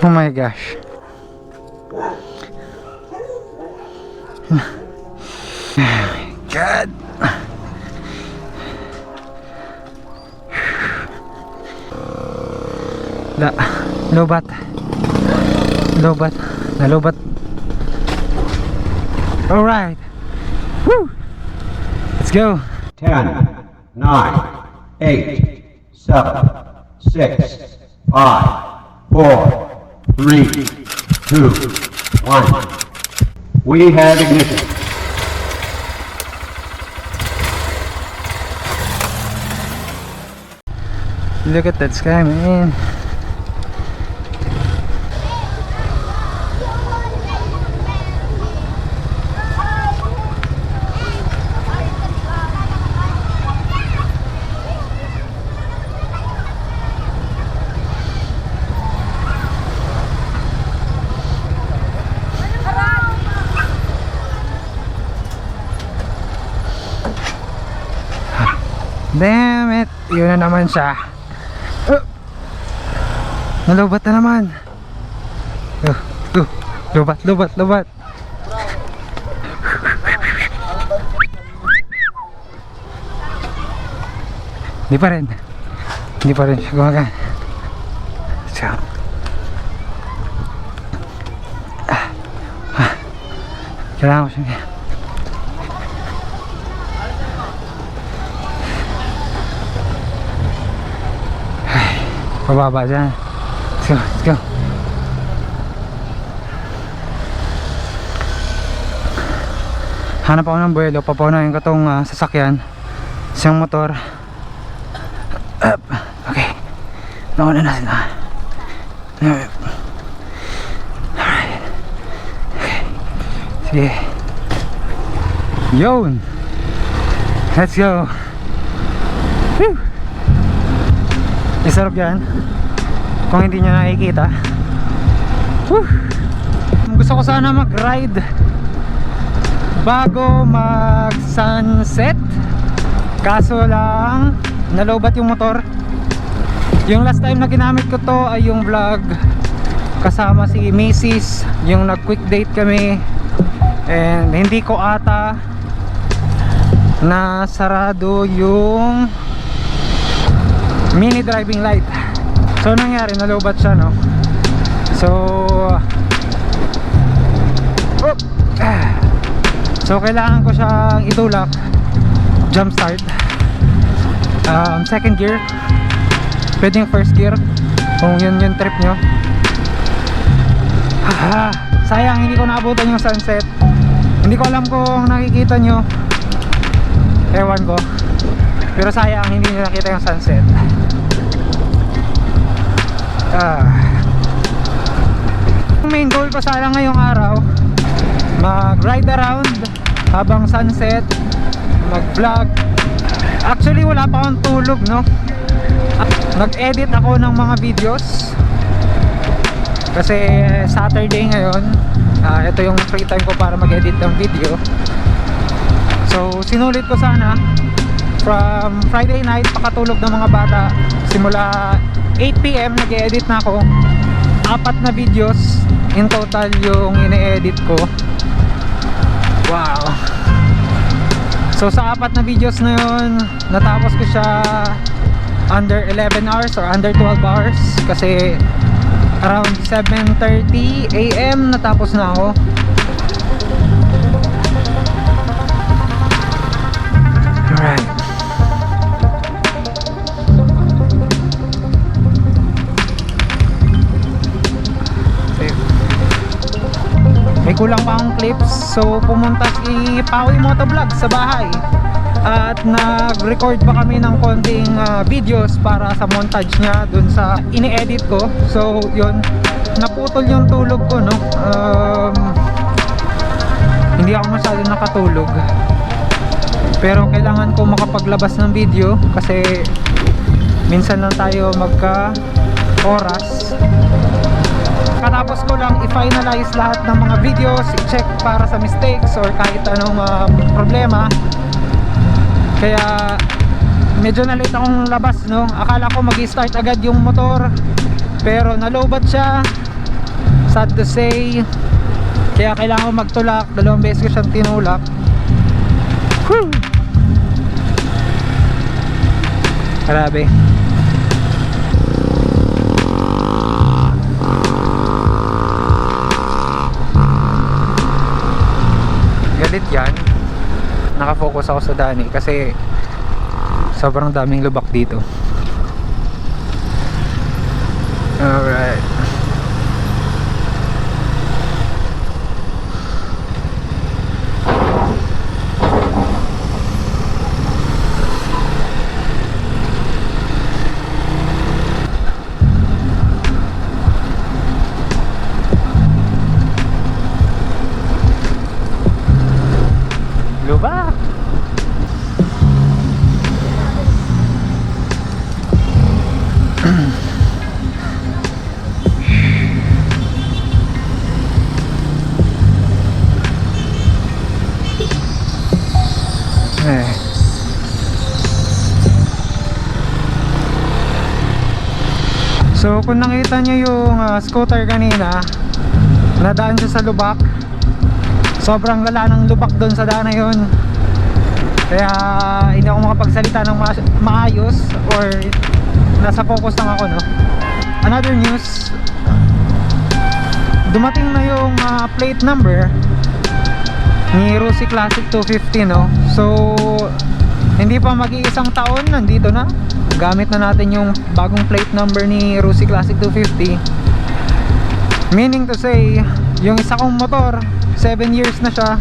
Oh my gosh. Oh my God. La, lobat. Lobat. Nalobat. Alright. Woo! Let's go. 10, 9, 8, 7, 6, 5, 4, 3, 2, 1. We have ignition. Look at that sky, man. Damn it! Yun na naman siya. Uh, nalubat na naman. Uh, uh, lubat, lubat, lubat. Hindi pa rin. Hindi pa rin siya gumagaan. Ah, ah, kailangan ko siya. Pababa dyan. Let's go, let's go. Hanap ako ng buwelo. Papunayin ko tong ah, sasakyan. Isang motor. Up. Okay. Nauna na sila. Alright. Okay. Sige. Yun. Let's go. Whew. Isarap yan Kung hindi nyo nakikita. Whew. Gusto ko sana mag ride Bago mag sunset Kaso lang Nalobat yung motor. Yung last time na ginamit ko to Ay yung vlog Kasama si Mrs. Yung nag quick date kami. And hindi ko ata Na sarado yung mini driving light. So nangyari? Nalobat siya no? So oh, so kailangan ko siyang itulak. Jump start. Um, second gear. Pwedeng first gear kung yun yung trip nyo. Ah, sayang hindi ko naabutan yung sunset. Hindi ko alam kung nakikita nyo. Ewan ko. Pero sayang hindi nyo nakita yung sunset ah. Main goal ko sana ngayong araw mag ride around habang sunset mag vlog actually wala pa akong tulog no? Nag edit ako ng mga videos. Kasi Saturday ngayon ah, ito yung free time ko para mag edit ng video. So sinulit ko sana from Friday night pakatulog ng mga bata simula 8pm nag-edit na ako. Apat na videos in total yung ine-edit ko. Wow. So sa apat na videos na yun natapos ko siya under 11 hours or under 12 hours kasi around 7.30 am natapos na ako kulang pa akong clips. So pumunta si Pawi Motovlog sa bahay. At nag-record pa kami ng konting ah, videos para sa montage niya dun sa ini-edit ko. So yun. Naputol yung tulog ko no? Um, hindi ako masyado nakatulog. Pero kailangan ko makapaglabas ng video kasi minsan lang tayo magka oras Katapos ko lang i-finalize lahat ng mga videos, i-check para sa mistakes or kahit anong mga problema. Kaya medyo na late akong labas no. Akala ko magi-start agad yung motor pero nalobat siya. sad to say kaya kailangan ko magtulak dalawang beses ko siyang tinulak Whew! grabe galit yan. Nakafocus ako sa Dani kasi sobrang daming lubak dito. Alright So kung nakita nyo yung ah, scooter kanina Nadaan siya sa lubak. Sobrang lala ng lubak doon sa daan na yun. Kaya hindi ako makapagsalita ng ma- maayos Or nasa focus lang ako no? Another news. Dumating na yung ah, plate number Ni Rusi Classic 250 no? So hindi pa mag-iisang taon nandito na gamit na natin yung bagong plate number ni Rusi Classic 250 meaning to say yung isa kong motor 7 years na siya.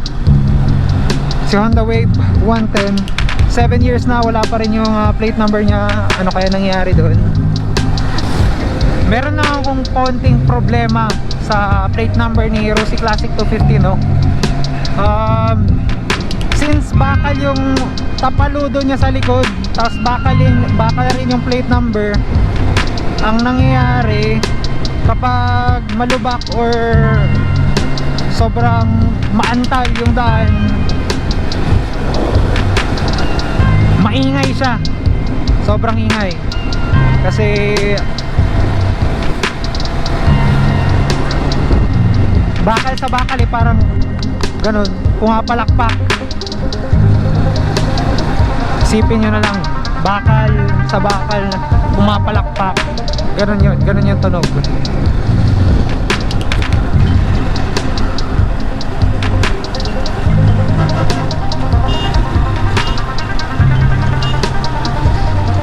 Si Honda Wave 110 7 years na wala pa rin yung ah, plate number niya. Ano kaya nangyari doon? Meron na akong konting problema sa plate number ni Rusi Classic 250 no? Um, yung tapaludo niya sa likod tapos bakal, rin, bakal rin yung plate number. Ang nangyayari kapag malubak or sobrang maantal yung daan maingay siya. Sobrang ingay. Kasi bakal sa bakal eh parang ganun. Pumapalakpak isipin nyo na lang bakal sa bakal pumapalakpak. Ganun yun ganun yung tunog.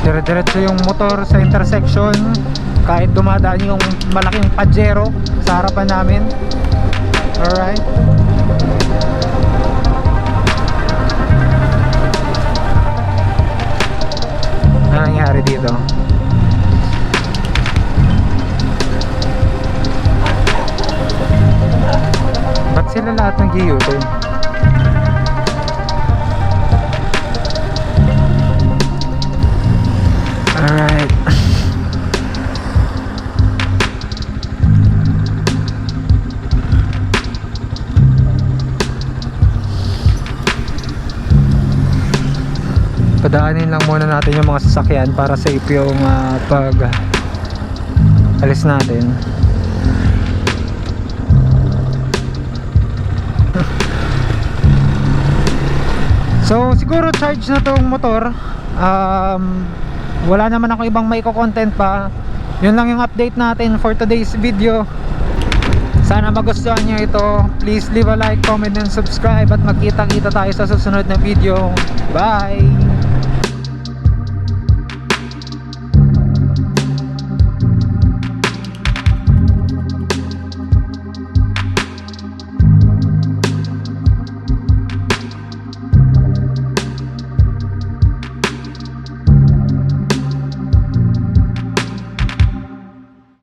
Dire-diretso yung motor sa intersection. Kahit dumadaan yung malaking pajero sa harapan namin. Alright ano nangyari dito. Ba't sila lahat nag padaanin lang muna natin yung mga sasakyan para safe yung ah, pag alis natin. So siguro charge na tong motor. Um, wala naman ako ibang may content pa. Yun lang yung update natin for today's video. Sana magustuhan nyo ito. Please leave a like, comment and subscribe at magkita kita tayo sa susunod na video. Bye